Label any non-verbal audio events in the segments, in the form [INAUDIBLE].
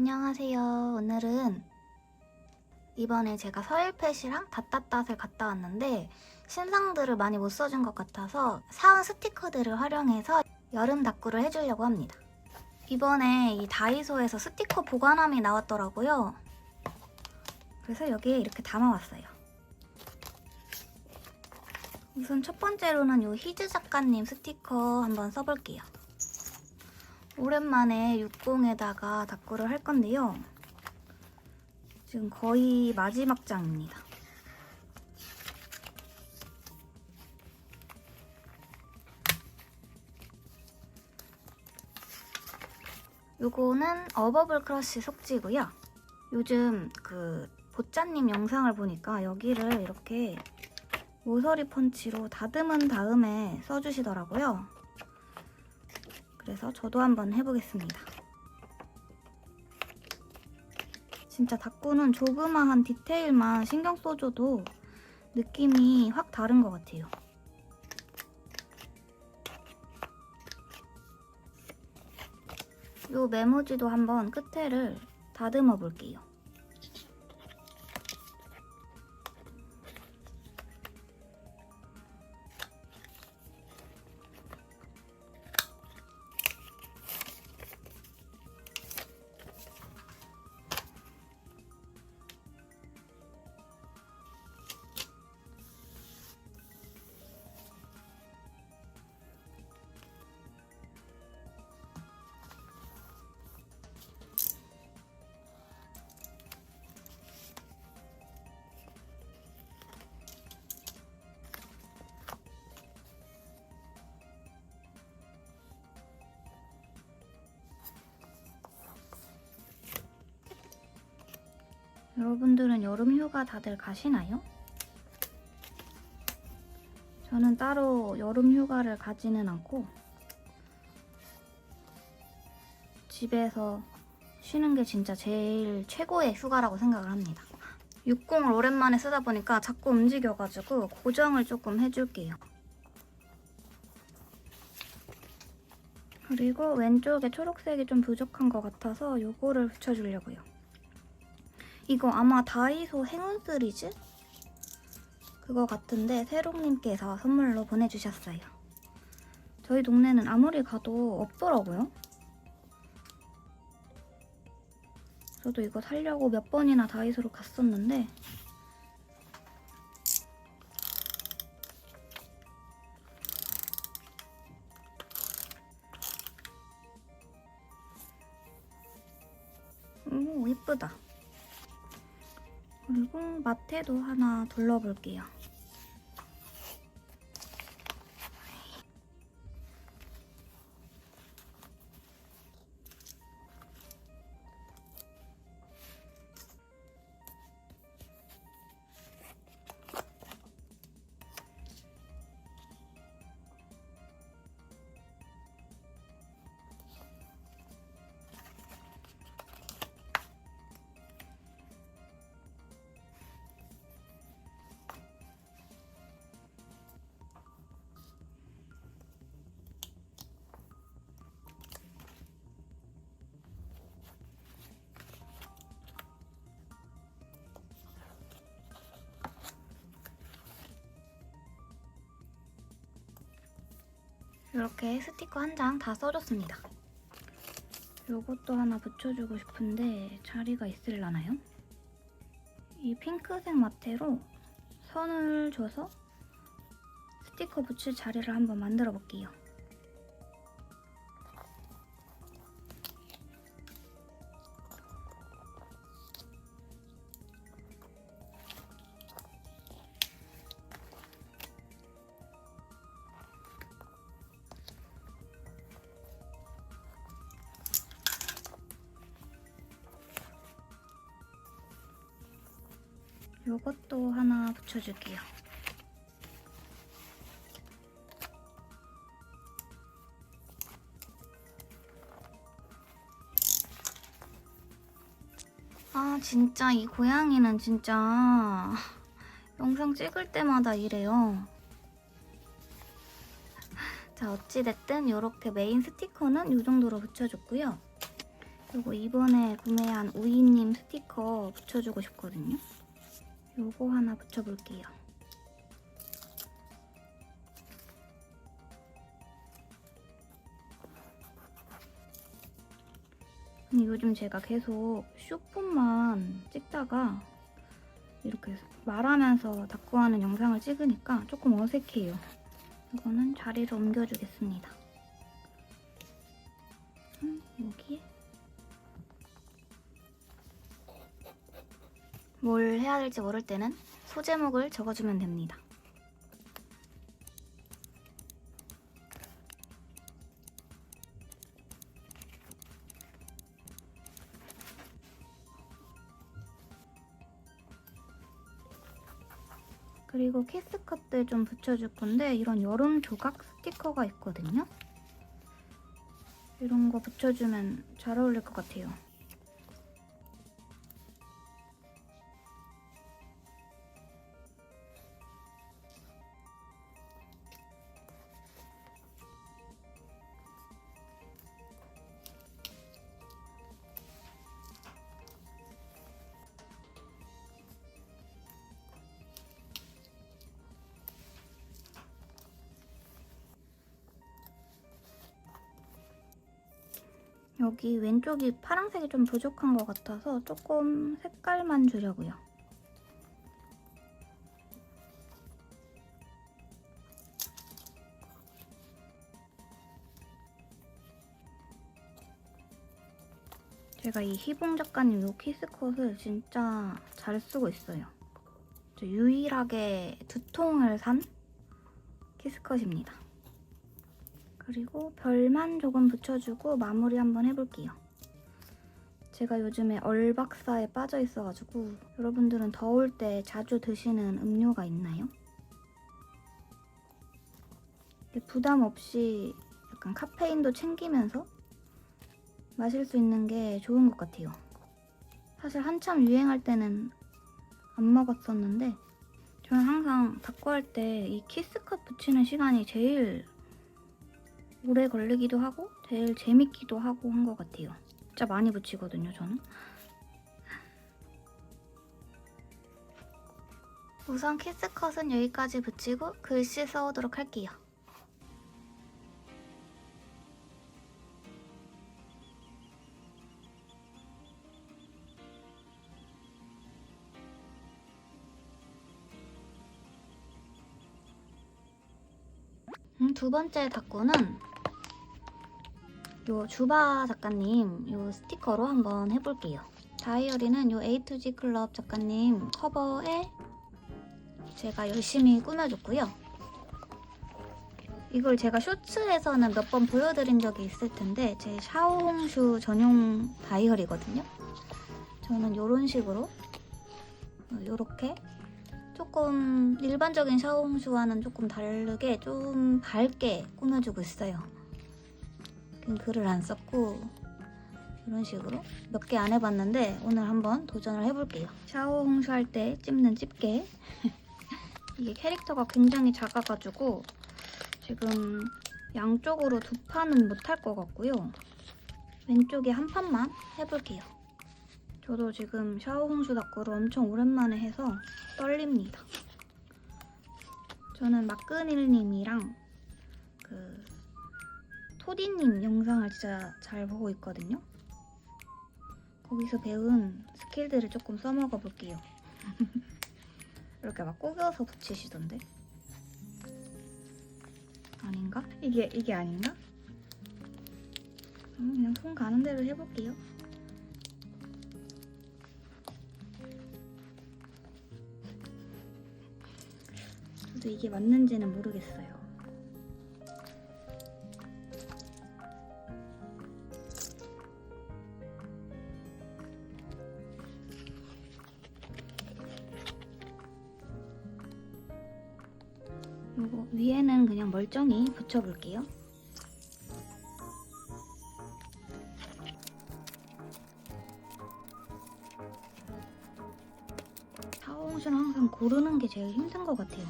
안녕하세요. 오늘은 이번에 제가 서일팻이랑 닷닷닷을 갔다 왔는데 신상들을 많이 못 써준 것 같아서 사온 스티커들을 활용해서 여름 다꾸를 해주려고 합니다. 이번에 이 다이소에서 스티커 보관함이 나왔더라고요. 그래서 여기에 이렇게 담아왔어요. 우선 첫 번째로는 이 희즈 작가님 스티커 한번 써볼게요. 오랜만에 60에다가 다꾸를 할 건데요. 지금 거의 마지막 장입니다. 요거는 어버블 크러쉬 속지고요. 요즘 그 보짜님 영상을 보니까 여기를 이렇게 모서리 펀치로 다듬은 다음에 써주시더라고요. 그래서 저도 한번 해보겠습니다. 진짜 다꾸는 조그마한 디테일만 신경 써줘도 느낌이 확 다른 것 같아요. 요 메모지도 한번 끝에를 다듬어 볼게요. 여러분들은 여름 휴가 다들 가시나요? 저는 따로 여름 휴가를 가지는 않고 집에서 쉬는 게 진짜 제일 최고의 휴가라고 생각을 합니다. 60을 오랜만에 쓰다 보니까 자꾸 움직여가지고 고정을 조금 해줄게요. 그리고 왼쪽에 초록색이 좀 부족한 것 같아서 이거를 붙여주려고요. 이거 아마 다이소 행운 시리즈? 그거 같은데 세롱님께서 선물로 보내주셨어요. 저희 동네는 아무리 가도 없더라고요. 저도 이거 사려고 몇 번이나 다이소로 갔었는데 오 예쁘다. 그리고 마테도 하나 둘러볼게요. 이렇게 스티커 한 장 다 써줬습니다. 요것도 하나 붙여주고 싶은데 자리가 있을라나요? 이 핑크색 마테로 선을 줘서 스티커 붙일 자리를 한번 만들어 볼게요. 붙여줄게요. 아, 진짜 이 고양이는 진짜 영상 찍을 때마다 이래요. 자, 어찌됐든 이렇게 메인 스티커는 이 정도로 붙여줬고요. 그리고 이번에 구매한 우이님 스티커 붙여주고 싶거든요. 요거 하나 붙여볼게요. 근데 요즘 제가 계속 쇼폼만 찍다가 이렇게 말하면서 닦고 하는 영상을 찍으니까 조금 어색해요. 이거는 자리를 옮겨주겠습니다. 음, 여기에 뭘 해야 될지 모를 때는 소제목을 적어주면 됩니다. 그리고 키스컷들 좀 붙여줄 건데 이런 여름 조각 스티커가 있거든요. 이런 거 붙여주면 잘 어울릴 것 같아요. 여기 왼쪽이 파란색이 좀 부족한 것 같아서 조금 색깔만 주려고요. 제가 이 희봉 작가님 요 키스컷을 진짜 잘 쓰고 있어요. 저 유일하게 두 통을 산 키스컷입니다. 그리고 별만 조금 붙여주고 마무리 한번 해볼게요. 제가 요즘에 얼박사에 빠져 있어가지고 여러분들은 더울 때 자주 드시는 음료가 있나요? 부담 없이 약간 카페인도 챙기면서 마실 수 있는 게 좋은 것 같아요. 사실 한참 유행할 때는 안 먹었었는데 저는 항상 닦고 할 때 이 키스컷 붙이는 시간이 제일 오래 걸리기도 하고 제일 재밌기도 하고 한 것 같아요. 진짜 많이 붙이거든요, 저는. 우선 키스컷은 여기까지 붙이고 글씨 써오도록 할게요. 음, 두 번째 닦고는 요 주바 작가님 요 스티커로 한번 해볼게요. 다이어리는 요 A2G 클럽 작가님 커버에 제가 열심히 꾸며줬고요. 이걸 제가 쇼츠에서는 몇 번 보여드린 적이 있을 텐데 제 샤오홍슈 전용 다이어리거든요. 저는 이런 식으로 이렇게 조금 일반적인 샤오홍슈와는 조금 다르게 좀 밝게 꾸며주고 있어요. 글을 안 썼고 이런 식으로 몇 개 안 해봤는데 오늘 한번 도전을 해볼게요. 샤오홍슈 할때 찝는 집게 [LAUGHS] 이게 캐릭터가 굉장히 작아가지고 지금 양쪽으로 두 판은 못할 것 같고요. 왼쪽에 한 판만 해볼게요. 저도 지금 샤오홍슈 닦고를 엄청 오랜만에 해서 떨립니다. 저는 막근일님이랑 그 토디님 영상을 진짜 잘 보고 있거든요. 거기서 배운 스킬들을 조금 써먹어 볼게요. [LAUGHS] 이렇게 막 꼬겨서 붙이시던데. 아닌가? 이게 이게 아닌가? 음, 그냥 손 가는 대로 해볼게요. 저도 이게 맞는지는 모르겠어요. 그냥 멀쩡히 붙여볼게요. 샤워홍수는 항상 고르는 게 제일 힘든 것 같아요.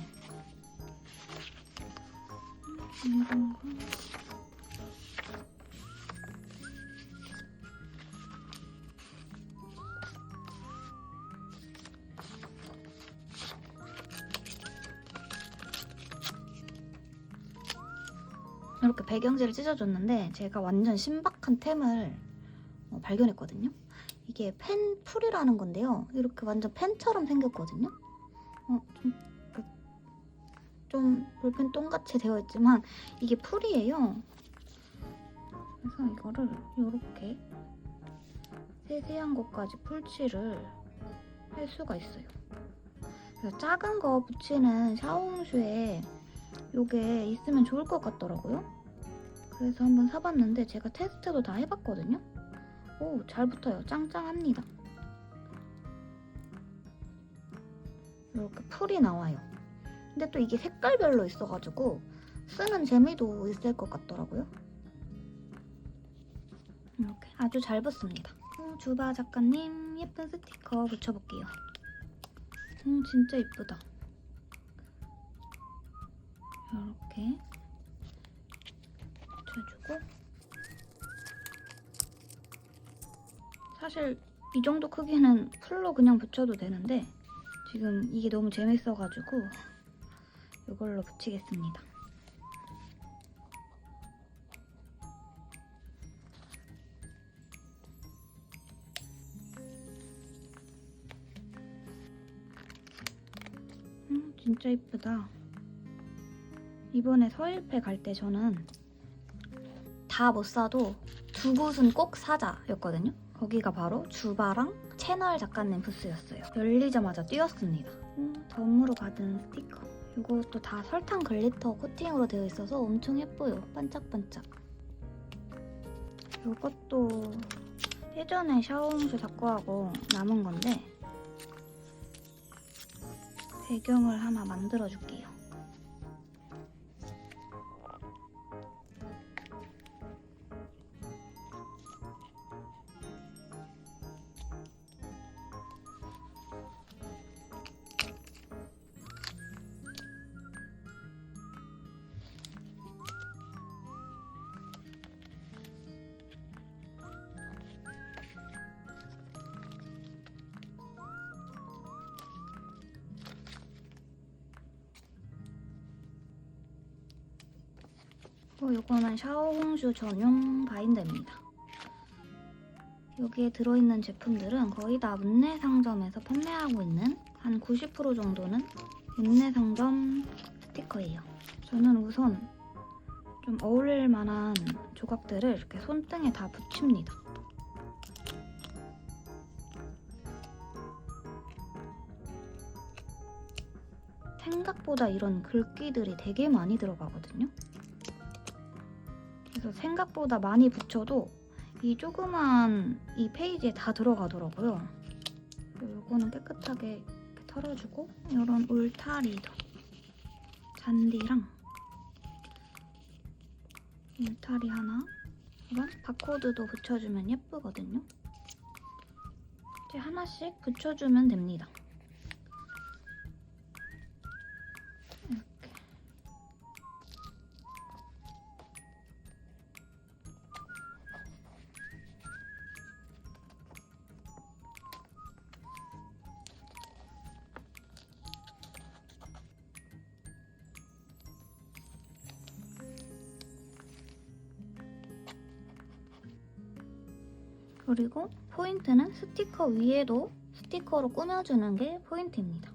음, 이런 거. 이렇게 배경지를 찢어줬는데 제가 완전 신박한 템을 어, 발견했거든요. 이게 펜 풀이라는 건데요. 이렇게 완전 펜처럼 생겼거든요. 어, 좀, 그, 좀 볼펜 똥같이 되어 있지만 이게 풀이에요. 그래서 이거를 이렇게 세세한 것까지 풀칠을 할 수가 있어요. 작은 거 붙이는 샤오홍슈에 이게 있으면 좋을 것 같더라고요. 그래서 한번 사봤는데 제가 테스트도 다 해봤거든요. 오, 잘 붙어요. 짱짱합니다. 이렇게 풀이 나와요. 근데 또 이게 색깔별로 있어가지고 쓰는 재미도 있을 것 같더라고요. 이렇게 아주 잘 붙습니다. 어, 주바 작가님 예쁜 스티커 붙여볼게요. 음, 진짜 이쁘다. 이렇게 붙여주고 사실 이 정도 크기는 풀로 그냥 붙여도 되는데 지금 이게 너무 재밌어가지고 이걸로 붙이겠습니다. 음, 진짜 이쁘다. 이번에 서일패 갈 때 저는 다 못 사도 두 곳은 꼭 사자였거든요. 거기가 바로 주바랑 채널 작가님 부스였어요. 열리자마자 뛰었습니다. 음, 덤으로 받은 스티커. 이것도 다 설탕 글리터 코팅으로 되어 있어서 엄청 예뻐요. 반짝반짝. 이것도 예전에 샤오홍슈 작고하고 남은 건데 배경을 하나 만들어 줄게 요. 어, 이거는 샤오홍슈 전용 바인더입니다. 여기에 들어있는 제품들은 거의 다 문내 상점에서 판매하고 있는 한 90% 정도는 문내 상점 스티커예요. 저는 우선 좀 어울릴 만한 조각들을 이렇게 손등에 다 붙입니다. 생각보다 이런 글귀들이 되게 많이 들어가거든요. 그래서 생각보다 많이 붙여도 이 조그만 이 페이지에 다 들어가더라고요. 이거는 깨끗하게 털어주고 이런 울타리도 잔디랑 울타리 하나 이런 바코드도 붙여주면 예쁘거든요. 이제 하나씩 붙여주면 됩니다. 그리고 포인트는 스티커 위에도 스티커로 꾸며주는 게 포인트입니다.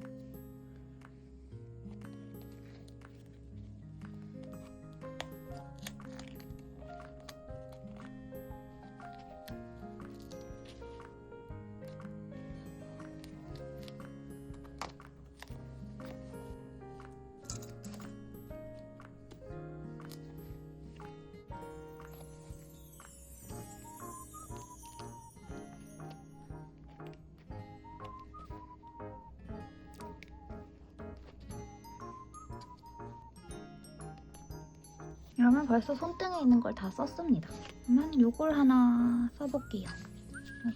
이러면 벌써 손등에 있는 걸 다 썼습니다. 그러면 요걸 하나 써볼게요.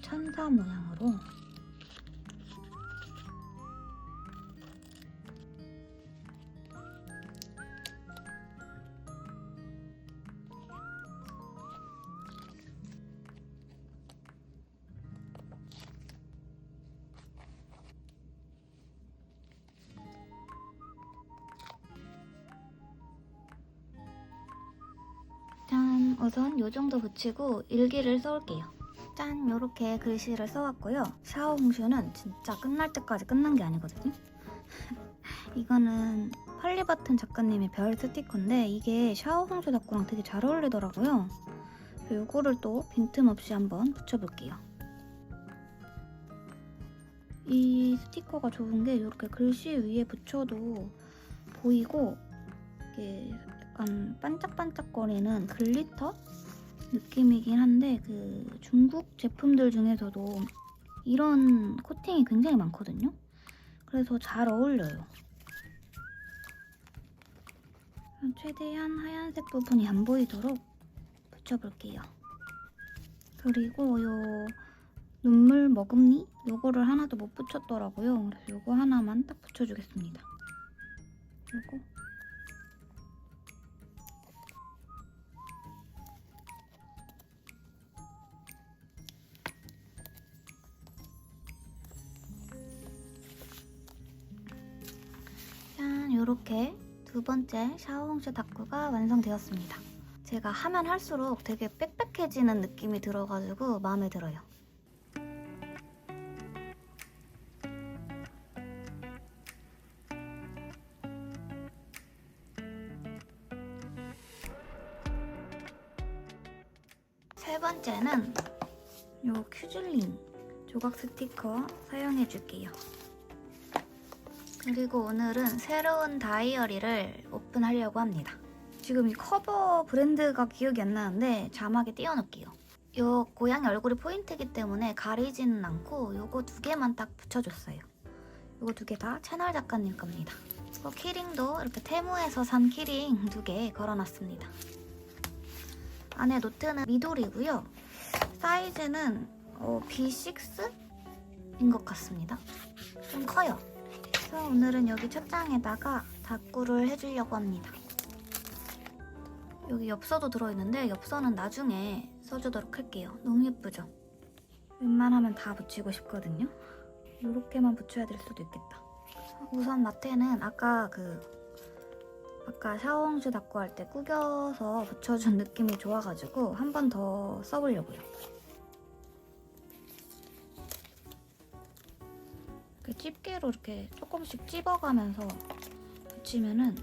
천사 모양으로 우선 요 정도 붙이고 일기를 써올게요. 짠! 요렇게 글씨를 써왔고요. 샤오 홍슈는 진짜 끝날 때까지 끝난 게 아니거든요. [LAUGHS] 이거는 펄리버튼 작가님의 별 스티커인데 이게 샤오 홍슈 닭구랑 되게 잘 어울리더라고요. 요거를 또 빈틈없이 한번 붙여볼게요. 이 스티커가 좋은 게 이렇게 글씨 위에 붙여도 보이고 이게 약간 반짝반짝거리는 글리터 느낌이긴 한데 그 중국 제품들 중에서도 이런 코팅이 굉장히 많거든요. 그래서 잘 어울려요. 최대한 하얀색 부분이 안 보이도록 붙여볼게요. 그리고 요 눈물 머금니 요거를 하나도 못 붙였더라고요. 그래서 요거 하나만 딱 붙여주겠습니다. 요거 짠 요렇게 두 번째 샤오홍슈 닭구가 완성되었습니다. 제가 하면 할수록 되게 빽빽해지는 느낌이 들어가지고 마음에 들어요. 세 번째는 요 큐즐린 조각 스티커 사용해 줄게요. 그리고 오늘은 새로운 다이어리를 오픈하려고 합니다. 지금 이 커버 브랜드가 기억이 안 나는데 자막에 띄워놓을게요. 요 고양이 얼굴이 포인트이기 때문에 가리지는 않고 요거 두 개만 딱 붙여줬어요. 요거 두 개 다 채널 작가님 겁니다. 그 키링도 이렇게 테무에서 산 키링 두 개 걸어놨습니다. 안에 노트는 미돌이고요. 사이즈는 어, B6인 것 같습니다. 좀 커요. 그래서 오늘은 여기 첫 장에다가 다꾸를 해주려고 합니다. 여기 엽서도 들어있는데 엽서는 나중에 써주도록 할게요. 너무 예쁘죠? 웬만하면 다 붙이고 싶거든요. 이렇게만 붙여야 될 수도 있겠다. 우선 마테는 아까 그 아까 샤워홍슈 닦고 할 때 구겨서 붙여준 느낌이 좋아가지고 한 번 더 써보려고요. 이렇게 집게로 이렇게 조금씩 찝어가면서 붙이면은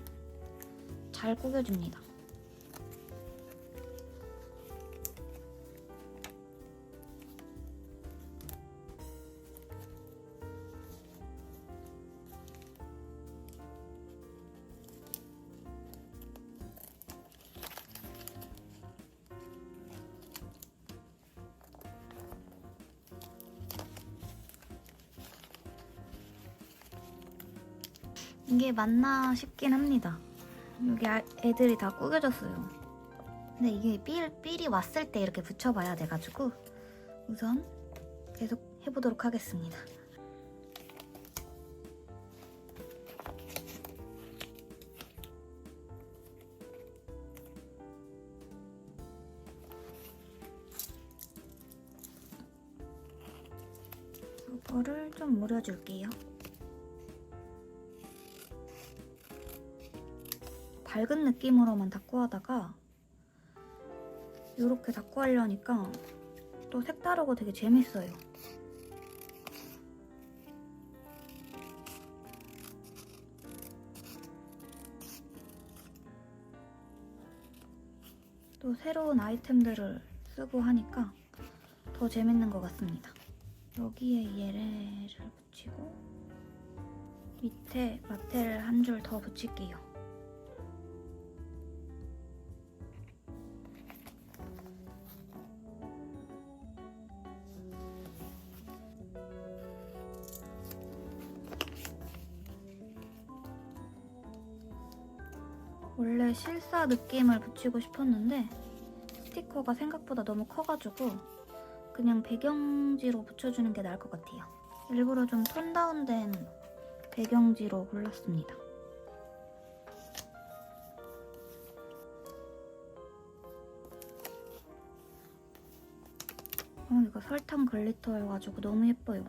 잘 구겨집니다. 이게 맞나 싶긴 합니다. 여기 아- 애들이 다 구겨졌어요. 근데 이게 삘, 삘이 왔을 때 이렇게 붙여봐야 돼가지고 우선 계속 해보도록 하겠습니다. 이거를 좀 오려줄게요. 밝은 느낌으로만 닦고 하다가 이렇게 닦고 하려니까 또 색다르고 되게 재밌어요. 또 새로운 아이템들을 쓰고 하니까 더 재밌는 것 같습니다. 여기에 얘를 붙이고 밑에 마테를 한 줄 더 붙일게요. 실사 느낌을 붙이고 싶었는데 스티커가 생각보다 너무 커가지고 그냥 배경지로 붙여주는 게 나을 것 같아요. 일부러 좀 톤 다운된 배경지로 골랐습니다. 어, 이거 설탕 글리터여가지고 너무 예뻐요.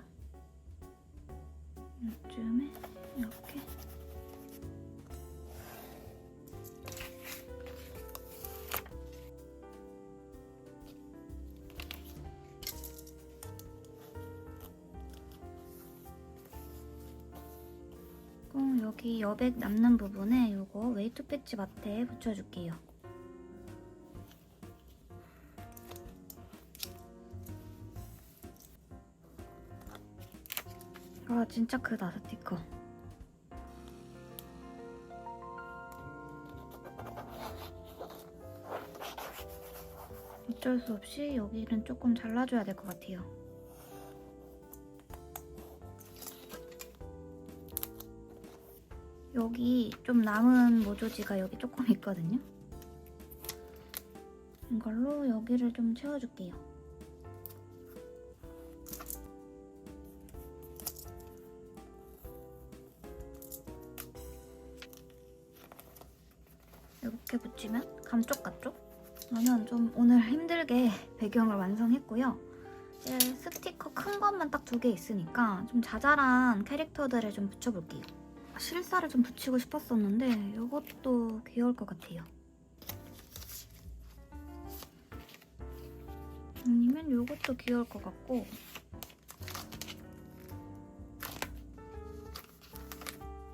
여백 남는 부분에 이거 웨이트 패치 마트에 붙여줄게요. 아 진짜 크다 스티커. 어쩔 수 없이 여기는 조금 잘라줘야 될 것 같아요. 여기 좀 남은 모조지가 여기 조금 있거든요. 이걸로 여기를 좀 채워줄게요. 이렇게 붙이면 감쪽 같죠? 저는 좀 오늘 힘들게 [LAUGHS] 배경을 완성했고요. 이제 스티커 큰 것만 딱 두 개 있으니까 좀 자잘한 캐릭터들을 좀 붙여볼게요. 실사를 좀 붙이고 싶었었는데 이것도 귀여울 것 같아요. 아니면 이것도 귀여울 것 같고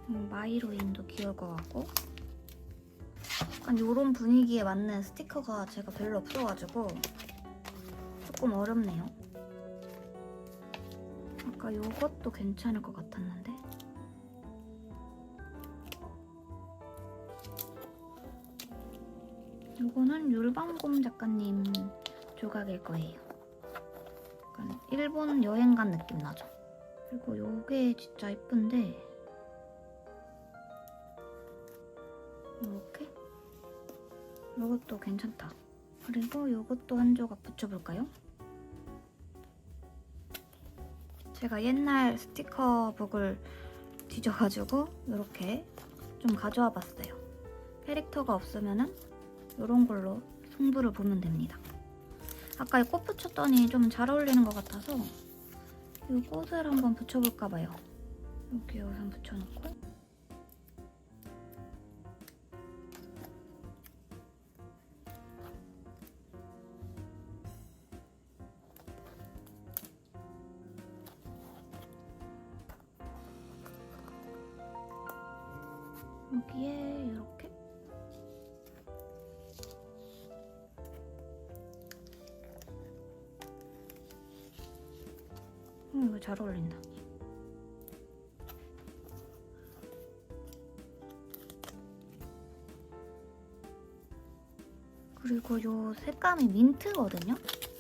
음, 마이로인도 귀여울 것 같고 약간 이런 분위기에 맞는 스티커가 제가 별로 없어가지고 조금 어렵네요. 아까 이것도 괜찮을 것 같았는데 이거는 율방곰 작가님 조각일 거예요. 약간 일본 여행 간 느낌 나죠? 그리고 요게 진짜 이쁜데 이렇게 이것도 괜찮다. 그리고 이것도 한 조각 붙여볼까요? 제가 옛날 스티커북을 뒤져가지고 이렇게 좀 가져와 봤어요. 캐릭터가 없으면은 이런 걸로 승부를 보면 됩니다. 아까 이 꽃 붙였더니 좀 잘 어울리는 것 같아서 이 꽃을 한번 붙여볼까 봐요. 여기 우선 붙여놓고 색감이 민트거든요?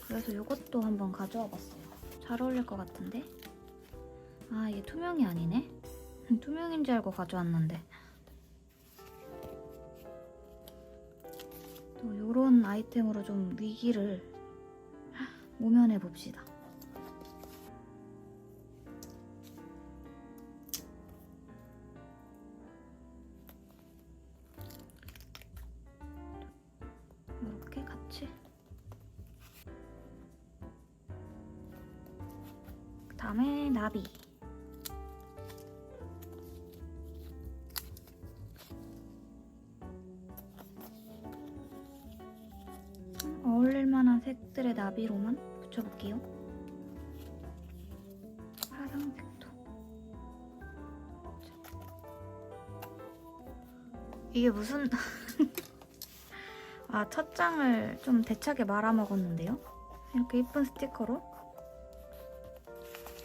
그래서 이것도 한번 가져와 봤어요. 잘 어울릴 것 같은데? 아, 이게 투명이 아니네? [LAUGHS] 투명인 줄 알고 가져왔는데. 또 요런 아이템으로 좀 위기를 [GASPS] 모면해 봅시다. 나비로만 붙여볼게요 파랑색도 이게 무슨 [LAUGHS] 아, 첫 장을 좀 대차게 말아먹었는데요. 이렇게 이쁜 스티커로.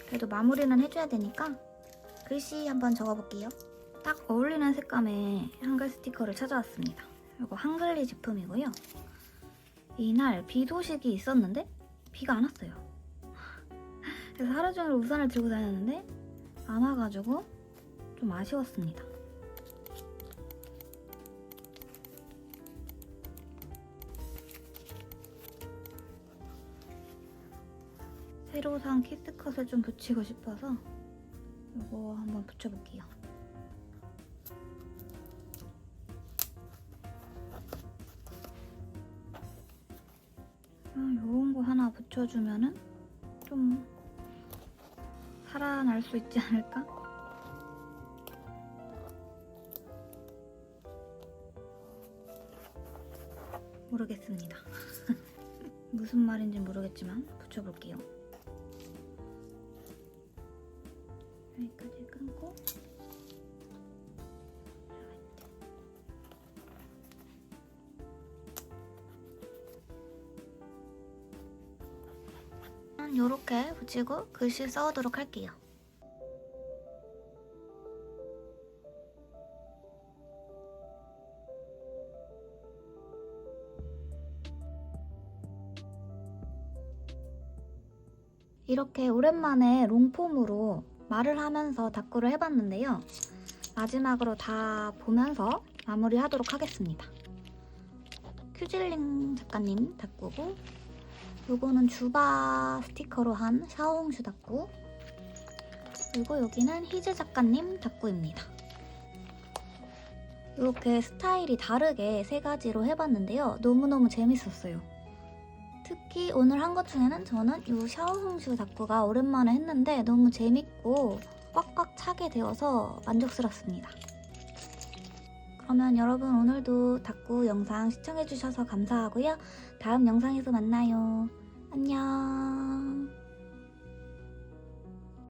그래도 마무리는 해줘야 되니까 글씨 한번 적어볼게요. 딱 어울리는 색감의 한글 스티커를 찾아왔습니다. 이거 한글리 제품이고요. 이날 비 소식이 있었는데 비가 안 왔어요. 그래서 하루 종일 우산을 들고 다녔는데 안 와가지고 좀 아쉬웠습니다. 새로 산 키스컷을 좀 붙이고 싶어서 이거 한번 붙여볼게요. 붙여주면은 좀 살아날 수 있지 않을까? 모르겠습니다. [LAUGHS] 무슨 말인지 모르겠지만 붙여볼게요. 붙이고 글씨 써오도록 할게요. 이렇게 오랜만에 롱폼으로 말을 하면서 다꾸를 해봤는데요. 마지막으로 다 보면서 마무리하도록 하겠습니다. 큐질링 작가님 다꾸고 요거는 주바 스티커로 한 샤오홍슈 다꾸 그리고 여기는 희즈 작가님 다꾸입니다. 이렇게 스타일이 다르게 세 가지로 해봤는데요. 너무너무 재밌었어요. 특히 오늘 한 것 중에는 저는 이 샤오홍슈 다꾸가 오랜만에 했는데 너무 재밌고 꽉꽉 차게 되어서 만족스럽습니다. 그러면 여러분 오늘도 다꾸 영상 시청해주셔서 감사하고요. 다음 영상에서 만나요. 안녕.